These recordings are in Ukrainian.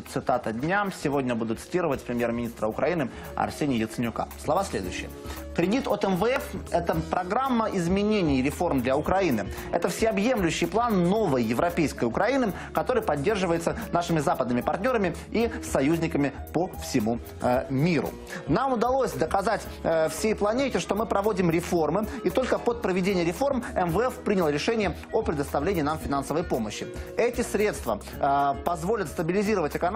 Цитата дня. Сегодня буду цитировать премьер-министра Украины Арсения Яценюка. Слова следующие. Кредит от МВФ – это программа изменений и реформ для Украины. Это всеобъемлющий план новой европейской Украины, который поддерживается нашими западными партнерами и союзниками по всему э, миру. Нам удалось доказать э, всей планете, что мы проводим реформы, и только под проведение реформ МВФ принял решение о предоставлении нам финансовой помощи. Эти средства э, позволят стабилизировать экономику,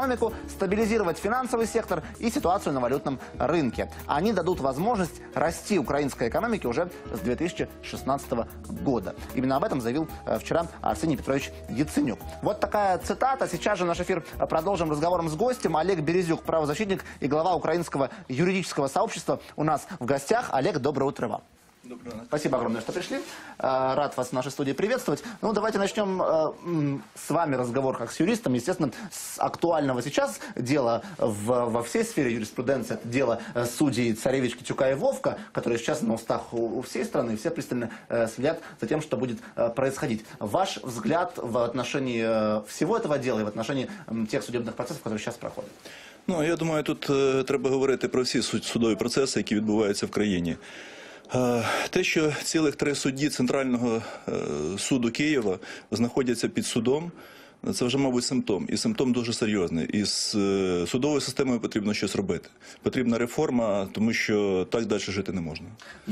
стабилизировать финансовый сектор и ситуацию на валютном рынке. Они дадут возможность расти украинской экономике уже с 2016 года. Именно об этом заявил э, вчера Арсений Петрович Яценюк. Вот такая цитата. Сейчас же наш эфир продолжим разговором с гостем. Олег Березюк, правозащитник и глава украинского юридического сообщества у нас в гостях. Олег, доброе утро вам. Спасибо огромное, что пришли. Э, Рад вас в нашей студии приветствовать. Ну, давайте начнем э, м, с вами разговор как с юристом. Естественно, с актуального сейчас дела в- во всей сфере юриспруденции. Это дело э, судей Царевич, Китюка и Вовка, которые сейчас на устах у, у всей страны. и Все пристально э, следят за тем, что будет э, происходить. Ваш взгляд в отношении э, всего этого дела и в отношении м, тех судебных процессов, которые сейчас проходят? Ну, я думаю, тут е, треба говорити про всі суд- судові процеси, які відбуваються в країні. Е, Те, що цілих три судді Центрального е, суду Києва знаходяться під судом, це вже, мабуть, симптом. І симптом дуже серйозний. І з е, судовою системою потрібно щось робити. Потрібна реформа, тому що так далі жити не можна.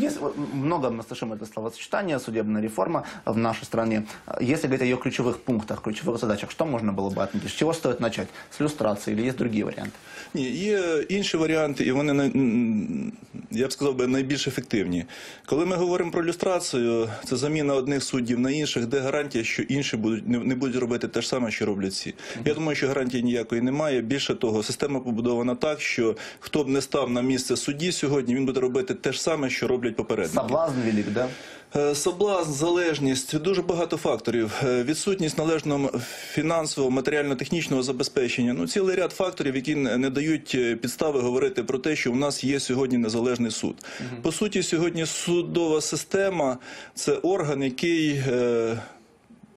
Есть, вот, много мы слышим это словосочетание, судебная реформа в нашей стране. Если говорить о ее ключевых пунктах, ключевых задачах, что можно было бы отметить? С чего стоит начать? С иллюстрации или есть другие варианты? Ні, є інші варіанти, і вони най- м, я б сказав би найбільш ефективні. Коли ми говоримо про люстрацію, це заміна одних суддів на інших, де гарантія, що інші будуть не, не будуть робити те ж саме, що роблять ці. Я думаю, що гарантії ніякої немає. Більше того, система побудована так, що хто б не став на місце судді сьогодні, він буде робити те ж саме, що роблять попередники. Соблазн велик, да? Е, Соблазн, залежність, дуже багато факторів. Е, Відсутність належного фінансового, матеріально-технічного забезпечення. Ну, цілий ряд факторів, які не дають е, підстави говорити про те, що у нас є сьогодні незалежний суд. По суті, сьогодні судова система це орган, який е,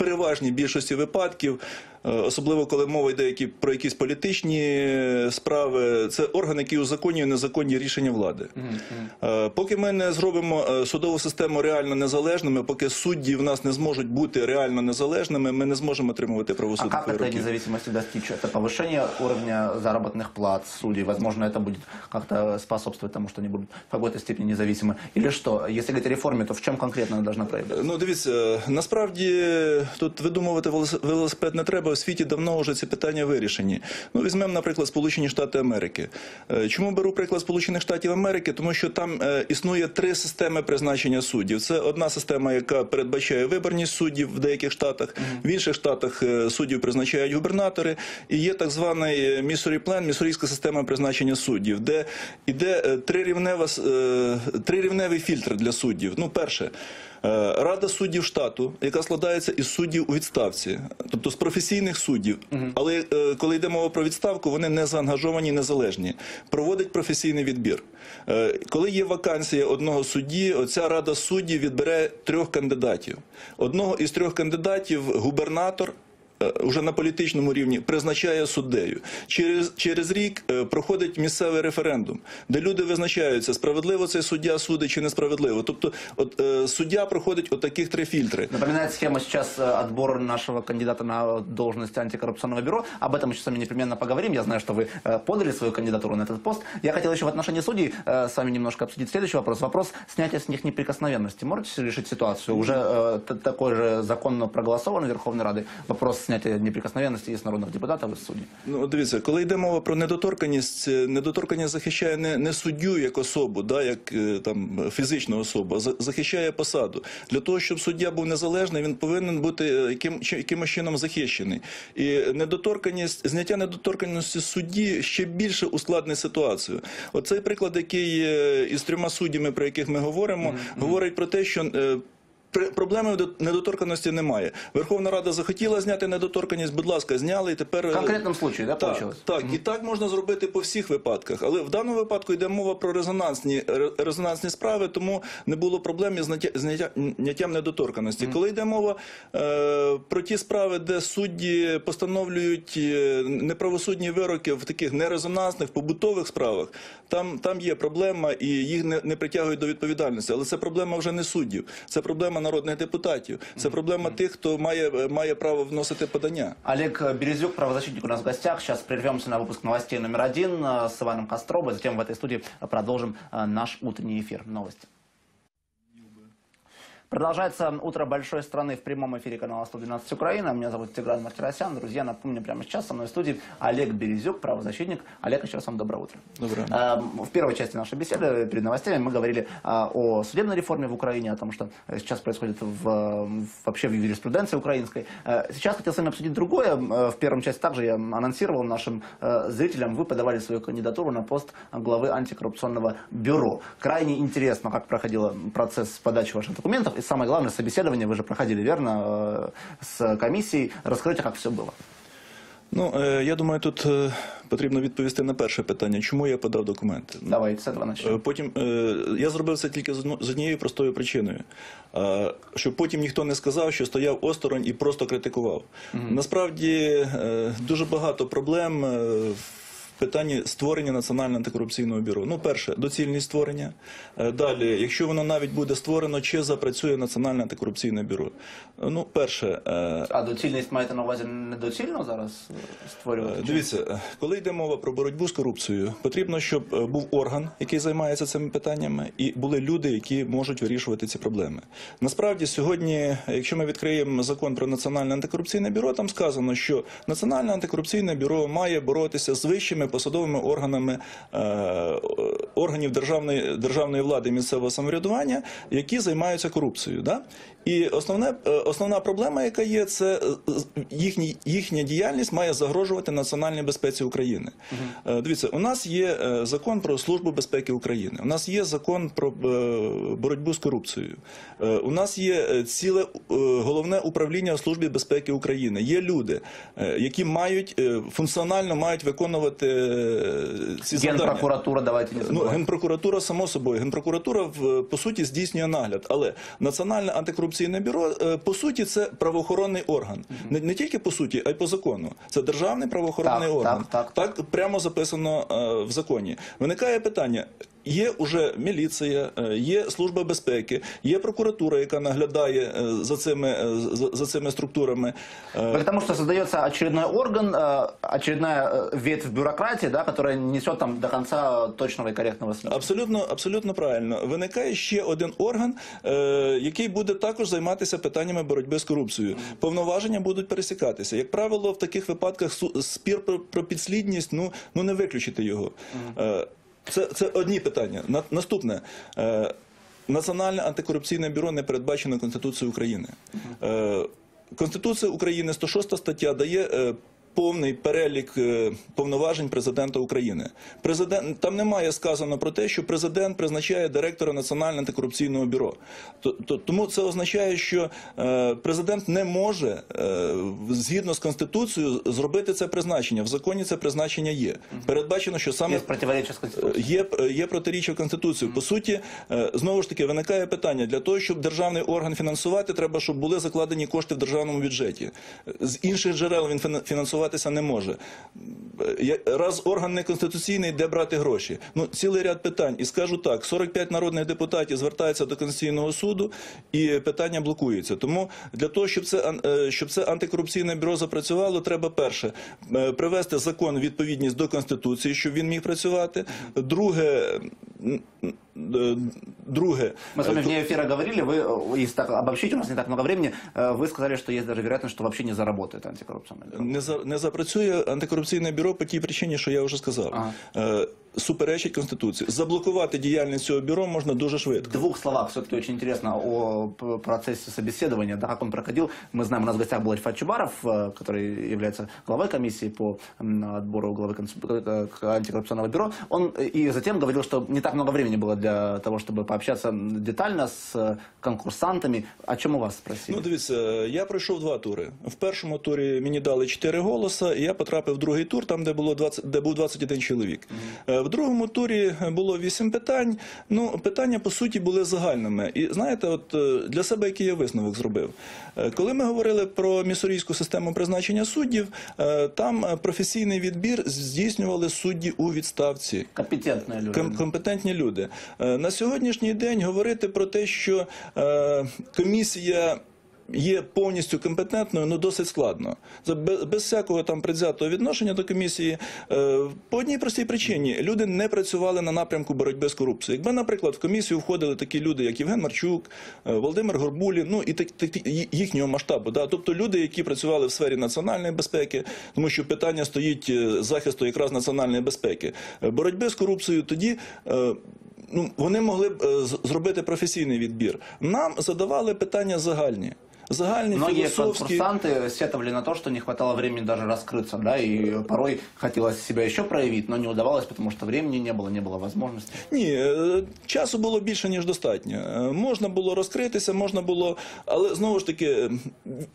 переважній більшості випадків. е, Особливо коли мова йде які, про якісь політичні е, справи, це орган, який узаконює незаконні рішення влади. Е, Поки ми не зробимо е, судову систему реально незалежними, поки судді в нас не зможуть бути реально незалежними, ми не зможемо отримувати А правосудних как этой вироків. независимости достичь? Это повышение уровня заработных плат судей? Возможно, это будет как-то способствовать тому, что они будут в какой-то степени независимы? Или что? Если говорить о реформе, то в чем конкретно она должна проявляться? Ну, дивіться, насправді тут видумувати велос- велосипед не треба. у світі давно вже ці питання вирішені. Ну, візьмемо, наприклад, Сполучені Штати Америки. Е, Чому беру приклад Сполучених Штатів Америки? Тому що там е, існує три системи призначення суддів. Це одна система, яка передбачає виборність суддів в деяких штатах. В інших штатах е, суддів призначають губернатори. І є так званий місорі план, місорійська система призначення суддів, де іде е, трирівнева е, трирівневий фільтр для суддів. Ну, перше. Е, Рада суддів штату, яка складається із суддів у відставці, тобто з професійних суддів. Але е, коли йде мова про відставку, вони не заангажовані, незалежні. Проводить професійний відбір. Е, Коли є вакансія одного судді, оця рада суддів відбере трьох кандидатів. Одного із трьох кандидатів губернатор. е, Уже на політичному рівні призначає суддею. Через, через рік е, проходить місцевий референдум, де люди визначаються, справедливо цей суддя судить чи несправедливо. Тобто, от е, суддя проходить от таких три фільтри. Напоминает схема сейчас э, отбора нашего кандидата на должность антикоррупционного бюро. Об этом мы сейчас с вами непременно поговорим. Я знаю, что вы э, подали свою кандидатуру на этот пост. Я хотел еще в отношении судей э, с вами немножко обсудить следующий вопрос. Вопрос снятия с них неприкосновенности. Можете решить ситуацию? Уже э, т- такой же законно проголосованный Верховной Радой вопрос снятия неприкосновенности из народных депутатов и из судей. Ну, дивіться, коли йде мова про недоторканність, е, недоторканність захищає не, не суддю як особу, да, як е, там фізичну особу, а захищає посаду. Для того, щоб суддя був незалежний, він повинен бути е, яким, чи- якимось чином захищений. І недоторканність, зняття недоторканності судді ще більше ускладнить ситуацію. Оцей приклад, який із трьома суддями, про яких ми говоримо, говорить про те, що. Е, проблеми до- недоторканості немає. Верховна Рада захотіла зняти недоторканність, будь ласка, зняли і тепер. В е, конкретном случае, да, так, так, і так можна зробити по всіх випадках. Але в даному випадку йде мова про резонансні, ре- резонансні справи, тому не було проблем із зняття- зняття- зняттям недоторканості. Коли йде мова е, про ті справи, де судді постановлюють е, неправосудні вироки в таких нерезонансних побутових справах, там, там є проблема і їх не, не притягують до відповідальності. Але це проблема вже не суддів, це проблема народних депутатів, це проблема тих, хто має, має право вносити подання. Олег Березюк, правозащитник у нас в гостях. Сейчас прервемся на выпуск новостей номер один э, с Иваном Костробой. Затем в этой студии продолжим э, наш утренний эфир. Новости. Продолжается утро большой страны в прямом эфире канала 112 Украина. Меня зовут Тигран Мартиросян. Друзья, напомню, прямо сейчас со мной в студии Олег Березюк, правозащитник. Олег, еще раз вам доброе утро. Доброе. Э, В первой части нашей беседы, перед новостями, мы говорили а, о судебной реформе в Украине, о том, что э, сейчас происходит в, э, вообще в юриспруденции украинской. Э, Сейчас хотел с вами обсудить другое. Э, В первом части также я анонсировал нашим э, зрителям, вы подавали свою кандидатуру на пост главы антикоррупционного бюро. Крайне интересно, как проходил процесс подачи ваших документов. И самое главное, собеседование вы же проходили, верно, э, с комиссией. Расскажите, как все было. Ну, е, я думаю, тут е, потрібно відповісти на перше питання, чому я подав документи. Давайте с этого Е, начнем. Потім е, я зробив це тільки з одно- з однією простою причиною, е, щоб потім ніхто не сказав, що стояв осторонь і просто критикував. Насправді е, дуже багато проблем. е, В питанні створення національного антикорупційного бюро. Ну, перше, доцільність створення. Е, Далі, якщо воно навіть буде створено, чи запрацює національне антикорупційне бюро. Е, Ну, перше, е, А доцільність маєте на увазі недоцільно зараз створювати? Дивіться, коли йде мова про боротьбу з корупцією, потрібно, щоб був орган, який займається цими питаннями, і були люди, які можуть вирішувати ці проблеми. Насправді, сьогодні, якщо ми відкриємо закон про національне антикорупційне бюро, там сказано, що національне антикорупційне бюро має боротися з вищими посадовими органами е, органів державної державної влади і місцевого самоврядування, які займаються корупцією. Да? І основне, е, основна проблема, яка є, це е, їхні, їхня діяльність має загрожувати національній безпеці України. Е, Дивіться, у нас є закон про службу безпеки України. У нас є закон про боротьбу з корупцією. У нас є ціле головне управління у службі безпеки України. Є люди, які мають функціонально мають виконувати ці завдання. Генпрокуратура, давайте не Ну, генпрокуратура, само собою, генпрокуратура по суті здійснює нагляд, але Національне антикорупційне бюро е, по суті це правоохоронний орган. Не, не тільки по суті, а й по закону. Це державний правоохоронний Так, орган. так, так. прямо записано е, в законі. Виникає питання. Є уже міліція, е, є служба безпеки, є прокуратура, яка наглядає е, за цими е, за, за цими структурами. Е, Вы к тому, что создается очередной орган, э, очередная э, ветвь бюрократии, да, которая несет там до конца точного и корректного следа. Абсолютно, абсолютно правильно. Виникає ще один орган, е, який буде також займатися питаннями боротьби з корупцією. Повноваження будуть пересікатися. Як правило, в таких випадках су- спір про, про підслідність, ну, ну не виключити його. Це, це одні питання. На, наступне. Е, Національне антикорупційне бюро не передбачено Конституцією України. Е, Конституція України, 106 стаття, дає е, повний перелік е, повноважень президента України. Президент там немає сказано про те, що президент призначає директора Національного антикорупційного бюро. То- то- Тому це означає, що е, президент не може е, згідно з конституцією зробити це призначення. В законі це призначення є. Передбачено, що саме. Є, є протиріччя в Конституції. По суті, знову ж таки, виникає питання: для того, щоб державний орган фінансувати, треба, щоб були закладені кошти в державному бюджеті. З інших джерел він фіна- фінансуватися не може. Раз орган не конституційний, де брати гроші? Ну, цілий ряд питань. І скажу так: 45 народних депутатів звертаються до Конституційного суду, і питання блокується. Тому для того, щоб це е, щоб це антикорупційне бюро запрацювало, треба перше е, привести закон відповідність до конституції, щоб він міг працювати. Друге, друге. Мы с вами вне эфира говорили, вы, э, если так обобщить, у нас не так много времени, э, вы сказали, что есть даже вероятность, что вообще не заработает антикоррупционное бюро. Не за не запрацює антикорупційне бюро по тій причині, що я вже сказав. Ага. Е, суперечить Конституції. Заблокувати діяльність цього бюро можна дуже В швидко. двух словах все-таки очень интересно о п- процессе собеседования, да, как он проходил. Мы знаем, у нас в гостях был Альфа Чубаров, э, который является главой комиссии по м, отбору главы конс- э, к антикоррупционного бюро. Он э, и затем говорил, что не так много времени было для того, чтобы пообщаться м, детально с э, конкурсантами. О чем у вас спросили? Ну, дивіться, я пройшов два тури. В першому турі мені дали 4 голоса, і я потрапив в другий тур, там, де було 20, де був 21 чоловік. Е, В другому турі було 8 питань. Ну, питання по суті були загальними. І знаєте, от е, для себе який я висновок зробив. Е, Коли ми говорили про місорійську систему призначення суддів, е, там професійний відбір здійснювали судді у відставці. Компетентные люди. Ком- компетентні люди. На сьогоднішній день говорити про те, що комісія. Є повністю компетентною, ну досить складно. Без, всякого там предвзятого відношення до комісії. Е, по одній простій причині люди не працювали на напрямку боротьби з корупцією. Якби, наприклад, в комісію входили такі люди, як Євген Марчук, е, Володимир Горбулін, ну і так, їхнього масштабу, да? тобто люди, які працювали в сфері національної безпеки, тому що питання стоїть е, захисту якраз національної безпеки, боротьби з корупцією, тоді. Ну, вони могли б зробити професійний відбір. Нам задавали питання загальні Загальні Многие філософські. конкурсанты сетовали на то, что не хватало времени даже раскрыться, да, и порой хотелось себя еще проявить, но не удавалось, потому что времени не было, не было возможности. Ні, е, часу було більше ніж достатньо. Е, Можна було розкритися, можна було, але знову ж таки, е,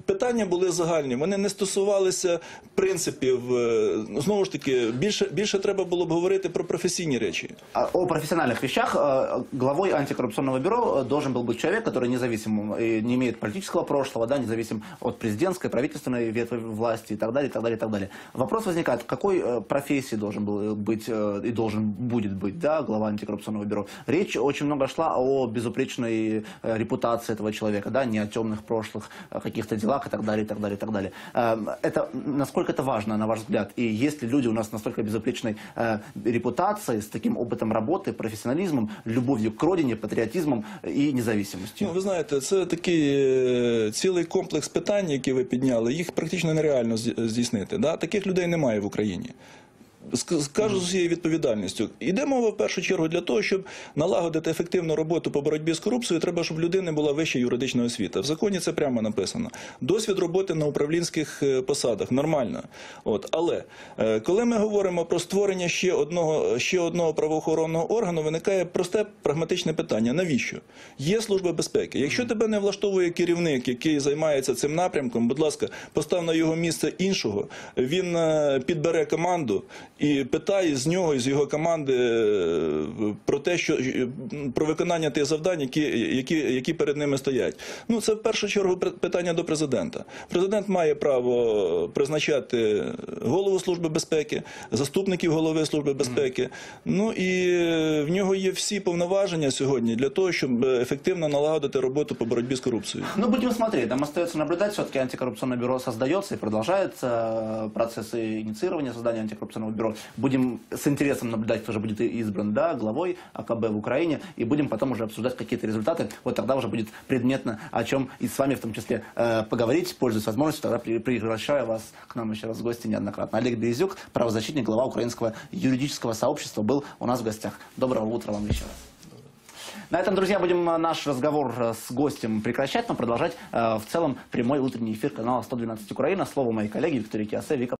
питання були загальні. Вони не стосувалися принципів. е, ну, Знову ж таки, більше більше треба було б говорити про професійні речі. А О профессиональных вещах э, главой антикоррупционного бюро э, должен был быть человек, который независим и не имеет политического прошлого, да, независим от президентской, правительственной ветви власти и так далее, и так далее, и так далее. Вопрос возникает, какой э, профессии должен был быть э, и должен будет быть, да, глава антикоррупционного бюро? Речь очень много шла о безупречной э, репутации этого человека, да, не о темных прошлых э, каких-то делах и так далее, и так далее, и так далее. Эм, Это, насколько это важно, на ваш взгляд? И есть ли люди у нас настолько безупречной э, репутацией, с таким опытом работы, профессионализмом, любовью к родине, патриотизмом и независимостью? Ну, ви знаєте, це такий е, цілий комплекс питань, які ви підняли. Їх практично нереально здійснити. Да? Таких людей немає в Україні. Ск- Скажу з усією відповідальністю. Іде мова в першу чергу для того, щоб налагодити ефективну роботу по боротьбі з корупцією, треба, щоб людини була вища юридична освіта. В законі це прямо написано. Досвід роботи на управлінських е, посадах нормально. От. Але е, коли ми говоримо про створення ще одного, ще одного правоохоронного органу, виникає просте прагматичне питання: навіщо? Є служба безпеки. Якщо тебе не влаштовує керівник, який займається цим напрямком, будь ласка, постав на його місце іншого. Він е, підбере команду і питає з нього і з його команди е, про те, що е, про виконання тих завдань, які, які, які перед ними стоять. Ну це в першу чергу питання до президента. Президент має право призначати голову служби безпеки, заступників голови служби безпеки. Ну і е, в нього є всі повноваження сьогодні для того, щоб ефективно налагодити роботу по боротьбі з корупцією. Ну, будем смотреть. Нам остается наблюдать. Все-таки антикоррупционное бюро создается и продолжается процесс инициирования создания антикоррупционного бюро. Будем с интересом наблюдать, кто же будет избран да, главой АКБ в Украине. И будем потом уже обсуждать какие-то результаты. Вот тогда уже будет предметно, о чем и с вами в том числе э, поговорить. Пользуясь возможностью, тогда при- приглашаю вас к нам еще раз в гости неоднократно. Олег Березюк, правозащитник, глава украинского юридического сообщества, был у нас в гостях. Доброго утра вам еще раз. На этом, друзья, будем э, наш разговор э, с гостем прекращать, но продолжать э, в целом прямой утренний эфир канала 112 Украина. Слово моей коллеги Виктории Киасе. Вика,